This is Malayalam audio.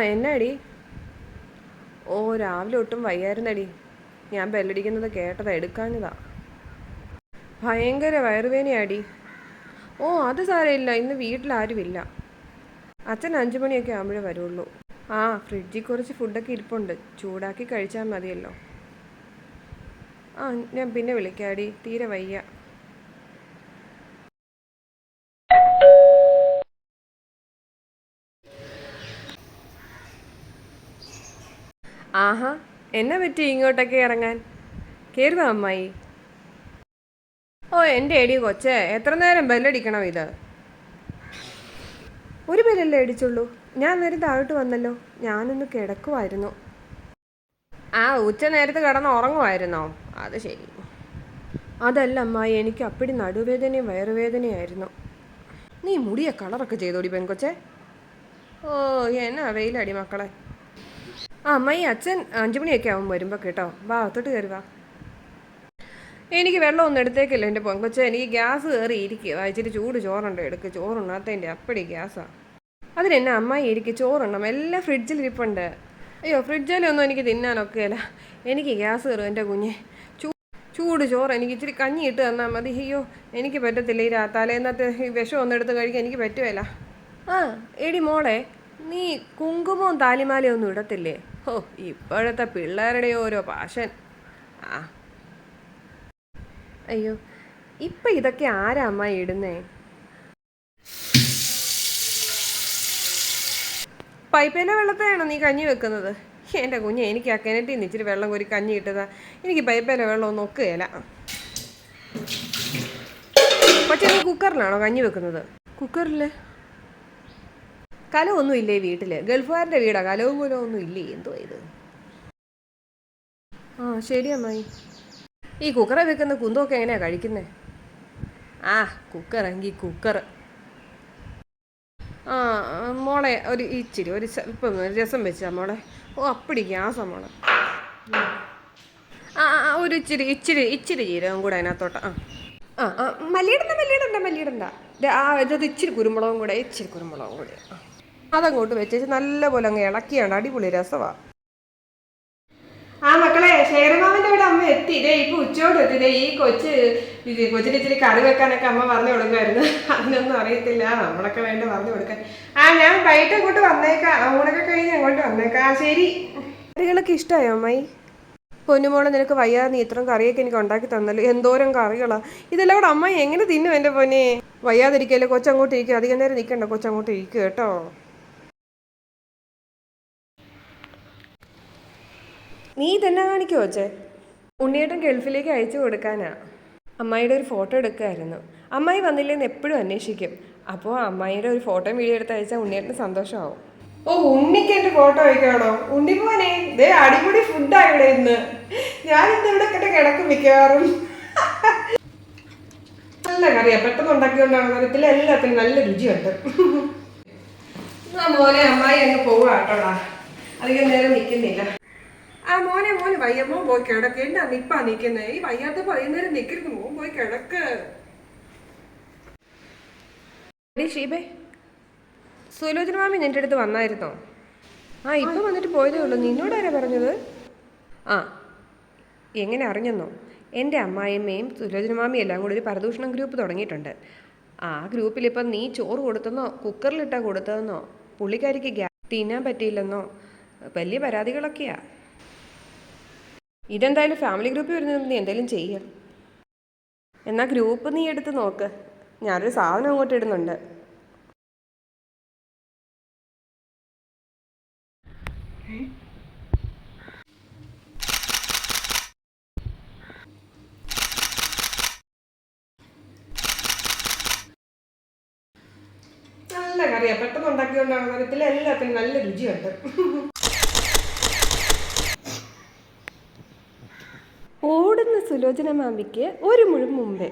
എന്നാടി? ഓ രാവിലെ ഒട്ടും വയ്യായിരുന്നടി. ഞാൻ ബെല്ലടിക്കുന്നത് കേട്ടതാ എടുക്കാഞ്ഞതാ. ഭയങ്കര വയറുവേനയാടി ഓ അത് സാരമില്ല. ഇന്ന് വീട്ടിലാരുമില്ല. അച്ഛൻ അഞ്ചു മണിയൊക്കെ ആകുമ്പോഴേ വരുള്ളൂ. ആ ഫ്രിഡ്ജിൽ കുറച്ച് ഫുഡൊക്കെ ഇരിപ്പുണ്ട്. ചൂടാക്കി കഴിച്ചാൽ മതിയല്ലോ. ആ ഞാൻ പിന്നെ വിളിക്കാടി. തീരെ വയ്യ. ആഹാ എന്നെ പറ്റി ഇങ്ങോട്ടൊക്കെ ഇറങ്ങാൻ? കയറുക അമ്മായി. ഓ എന്റെ എടി കൊച്ചേ എത്ര നേരം ബെല്ലടിക്കണം ഇത്? ഒരു ബെല്ലല്ലേ അടിച്ചുള്ളൂ. ഞാൻ നേരം താഴോട്ട് വന്നല്ലോ. ഞാനൊന്ന് കിടക്കുമായിരുന്നു ആ ഉച്ച നേരത്ത് കിടന്ന് ഉറങ്ങുമായിരുന്നോ അത് ശരി. അതല്ല അമ്മായി എനിക്ക് അപ്പടി നടുവേദനയും വയറുവേദനയായിരുന്നു. നീ മുടിയ കളറൊക്കെ ചെയ്തോടി പെൺകൊച്ചേ. ഓ എന്നാ വെയിലടി മക്കളെ. ആ അമ്മായി അച്ഛൻ അഞ്ചു മണിയൊക്കെ ആവും വരുമ്പോൾ കേട്ടോ. വാ അത്തോട്ട് കയറി വാ. എനിക്ക് വെള്ളമൊന്നും എടുത്തേക്കില്ല എന്റെ പൊങ്കൊച്ച. എനിക്ക് ഗ്യാസ് കയറി ഇരിക്കുക ഇച്ചിരി ചൂട് ചോറുണ്ടോ എടുക്ക്. ചോറുണ്ണാത്തതിന്റെ അപ്പടി ഗ്യാസാണ് അതിനെന്നെ അമ്മായി ഇരിക്കും ചോറുണ്ണം എല്ലാം ഫ്രിഡ്ജിൽ ഇരിപ്പുണ്ട്. അയ്യോ ഫ്രിഡ്ജിലൊന്നും എനിക്ക് തിന്നാനൊക്കെയല്ല. എനിക്ക് ഗ്യാസ് കയറും എന്റെ കുഞ്ഞെ. ചൂട് ചോറ് എനിക്ക് ഇച്ചിരി കഞ്ഞി ഇട്ട് തന്നാൽ മതി. അയ്യോ എനിക്ക് പറ്റത്തില്ല. ഈ തലേന്നത്തെ വിഷം ഒന്നും എടുത്ത് കഴിക്കാൻ എനിക്ക് പറ്റുമല്ല ആ എടി മോളെ നീ കുങ്കുമവും താലിമാലയും ഒന്നും ഇടത്തില്ലേ? ഓ ഇപ്പോഴത്തെ പിള്ളേരുടെ ഓരോ പാഷൻ ആ. അയ്യോ ഇപ്പം ഇതൊക്കെ ആരാ അമ്മ ഇടുന്നേ? പൈപ്പിലെ വെള്ളത്തെയാണോ നീ കഞ്ഞി വെക്കുന്നത്? എന്റെ കുഞ്ഞ് എനിക്ക് ആ കിണറ്റിൽ നിന്ന് ഇച്ചിരി വെള്ളം കോരി കഞ്ഞി ഇട്ടതാ. എനിക്ക് പൈപ്പിലെ വെള്ളം ഒക്കുകയില്ല. പക്ഷേ നീ കുക്കറിലാണോ കഞ്ഞി വെക്കുന്നത്? കുക്കറിൽ കലമൊന്നും ഇല്ലേ വീട്ടിൽ ഗൾഫുകാരന്റെ വീടാ കലവും കുലവും ഒന്നും ഇല്ലേ? എന്തോ ഇത്? ആ ശരി അമ്മായി. ഈ കുക്കറെ വെക്കുന്ന കുന്തൊക്കെ എങ്ങനെയാ കഴിക്കുന്നേ? ആ കുക്കർ എങ്കിൽ കുക്കർ ആ മോളെ ഒരു ഇച്ചിരി ഒരു സ്വല്പം രസം വെച്ചാ മോളെ. ഓ അപ്പടി ഗ്യാസാ മോളെ. ആ ഒരു ഇച്ചിരി ഇച്ചിരി ഇച്ചിരി ജീരകം കൂടെ അതിനകത്തോട്ട് ആ. ആ മല്ലിയിടണ്ട മല്ലിയിടണ്ട മല്ലിയിടണ്ട. ആ ഇതത് ഇച്ചിരി കുരുമുളകും കൂടെ ഇച്ചിരി കുരുമുളകും കൂടെ ആ. അതങ്ങോട്ട് വെച്ചേച്ച് നല്ലപോലെ അങ്ങ് ഇളക്കിയാണ്. അടിപൊളി രസമാണ് ആ മക്കളെ ഷെയർമാമന്റെ ഇവിടെ അമ്മ എത്തി. ഇതേ ഇപ്പൊ ഉച്ചയോട് എത്തി. ദേ ഈ കൊച്ച് ഇത് കൊച്ചിന് ഇച്ചിരി കറി വെക്കാനൊക്കെ അമ്മ പറഞ്ഞു കൊടുക്കുമായിരുന്നു അതിനൊന്നും അറിയത്തില്ല. നമ്മളൊക്കെ വേണ്ട പറഞ്ഞു കൊടുക്കാൻ. ആ ഞാൻ വൈകിട്ട് അങ്ങോട്ട് വന്നേക്കാം. ഊണൊക്കെ കഴിഞ്ഞ് അങ്ങോട്ട് വന്നേക്കാം. ആ ശരി. കറികളൊക്കെ ഇഷ്ടമായോ അമ്മായി? പൊന്നുമോളെ നിനക്ക് വയ്യാതെ നീ ഇത്രയും കറിയൊക്കെ എനിക്ക് ഉണ്ടാക്കി തന്നല്ലോ. എന്തോരം കറികളാ. ഇതെല്ലാം കൂടെ അമ്മ എങ്ങനെ തിന്നും എന്റെ പൊന്നെ? വയ്യാതിരിക്കല്ലേ കൊച്ചങ്ങോട്ട് ഇരിക്കുക അധികം നേരം നിൽക്കണ്ട കൊച്ചങ്ങോട്ട് ഇരിക്കുക കേട്ടോ. നീ ഇതെന്നാ കാണിക്കുമോ അച്ഛേ? ഉണ്ണിയേട്ടൻ ഗൾഫിലേക്ക് അയച്ചു കൊടുക്കാനാ. അമ്മായിയുടെ ഒരു ഫോട്ടോ എടുക്കുമായിരുന്നു അമ്മായി വന്നില്ലെന്ന് എപ്പോഴും അന്വേഷിക്കും. അപ്പോൾ അമ്മായിയുടെ ഒരു ഫോട്ടോ വീഡിയോ എടുത്ത് അയച്ചാൽ ഉണ്ണിയേട്ടന് സന്തോഷമാവും ഓ ഉണ്ണിക്ക് എന്റെ ഫോട്ടോ അയക്കാണോ? ഉണ്ണി പോനെ ദേ അടിപൊളി ഫുഡാ ഇവിടെ ഇന്ന്. ഞാൻ ഇന്ന് ഇവിടെ കിടക്കും മിക്കവാറും. നല്ല കറിയാ. പെട്ടെന്ന് ഉണ്ടാക്കിക്കൊണ്ടാണ് കറിയത്തിൽ എല്ലാത്തിനും നല്ല രുചിയുണ്ട്. മോനെ അമ്മായി അങ്ങ് പോവാട്ടോടാ അധികം നേരം നിൽക്കുന്നില്ല. ആ മോനെ മോനെ വയ്യ മോൻ പോയി കിടക്ക്. എന്നാ നിപ്പാ നിൽക്കുന്നേ ഈ വയ്യാത്ത വൈകുന്നേരം നിൽക്കരുത് മോൻ പോയി കിടക്ക്. ഷീബേ സുലോചന മാമി നിന്റെ അടുത്ത് വന്നായിരുന്നോ? ആ ഇപ്പം വന്നിട്ട് പോയതേ ഉള്ളൂ. നിന്നോടാരാ പറഞ്ഞത്? ആ എങ്ങനെ അറിഞ്ഞെന്നോ? എന്റെ അമ്മായിയമ്മയും സുലോചന മാമിയും എല്ലാം കൂടി ഒരു പരദൂഷണം ഗ്രൂപ്പ് തുടങ്ങിയിട്ടുണ്ട്. ആ ഗ്രൂപ്പിൽ ഇപ്പം നീ ചോറ് കൊടുത്തെന്നോ കുക്കറിലിട്ടാ കൊടുത്തതെന്നോ പുള്ളിക്കാരിക്ക് ഗ്യാ തിന്നാൻ പറ്റിയില്ലെന്നോ വലിയ പരാതികളൊക്കെയാ. ഇതെന്തായാലും ഫാമിലി ഗ്രൂപ്പിൽ വരുന്നത് നീ എന്തെങ്കിലും ചെയ്യുക എന്നാൽ ഗ്രൂപ്പ് നീ എടുത്ത് നോക്ക്. ഞാനൊരു സാധനം അങ്ങോട്ട് ഇടുന്നുണ്ട്. നല്ല കറിയാ. പെട്ടെന്ന് ഉണ്ടാക്കിയോണ്ടാണ് കറിയത്തിൽ എല്ലാത്തിനും നല്ല രുചിയുണ്ട്. സുലോചന മാമിക്ക് ഒരു മുഴുവൻ മുമ്പേ.